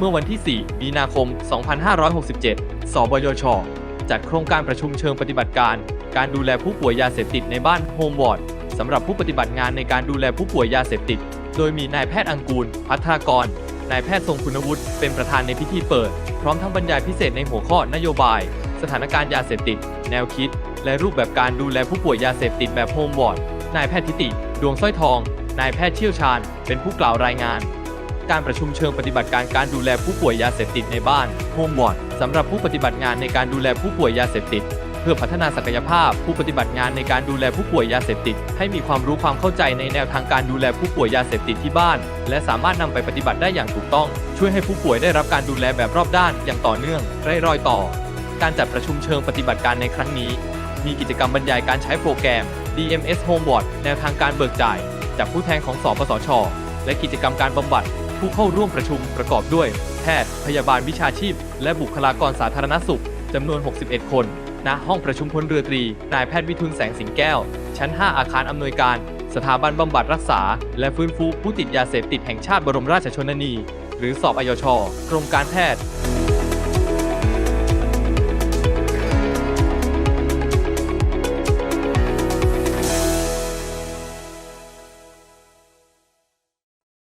เมื่อวันที่ 4 มีนาคม 2567 สบยช จัดโครงการประชุมเชิงปฏิบัติการ การดูแลผู้ป่วยยาเสพติดในบ้านโฮมวอร์ดสำหรับผู้ปฏิบัติงานในการดูแลผู้ป่วยยาเสพติด โดยมีนายแพทย์อังกูล พัฒนากร นายแพทย์ทรงคุณวุฒิเป็นประธานในพิธีเปิด พร้อมทั้งบรรยายพิเศษในหัวข้อนโยบาย สถานการณ์ยาเสพติด แนวคิด และรูปแบบการดูแลผู้ป่วยยาเสพติดแบบโฮมวอร์ดนายแพทย์ทิติ ดวงสร้อยทอง นายแพทย์เชี่ยวชาญ เป็นผู้กล่าวรายงาน การประชุมเชิงปฏิบัติการการดูแลผู้ป่วยยาเสพติดในบ้านโฮมวอร์ดสำหรับผู้ปฏิบัติงานในการดูแลผู้ป่วยยาเสพติด เพื่อพัฒนาศักยภาพ ผู้ปฏิบัติงานในการดูแลผู้ป่วยยาเสพติด ให้มีความรู้ความเข้าใจในแนวทางการดูแลผู้ป่วยยาเสพติดที่บ้าน และสามารถนำไปปฏิบัติได้อย่างถูกต้อง ช่วยให้ผู้ป่วยได้รับการดูแลแบบรอบด้านอย่างต่อเนื่องไร้รอยต่อ การจัดประชุมเชิงปฏิบัติการในครั้งนี้ มีกิจกรรมบรรยายการใช้โปรแกรม DMS Homeboard แนวทางการเบิกจ่าย จากผู้แทนของสปสชและกิจกรรมการบำบัด ผู้เข้าร่วมประชุมประกอบด้วย แพทย์ พยาบาลวิชาชีพ และบุคลากรสาธารณสุขจำนวน 61 คน ณ ห้องประชุมพลเรือตรี นายแพทย์วิทุลแสงสิงแก้ว ชั้น 5 อาคารอำนวยการ สถาบันบำบัดรักษา และฟื้นฟูผู้ติดยาเสพติดแห่งชาติบรมราชชนนี หรือสอบอยช กรมการแพทย์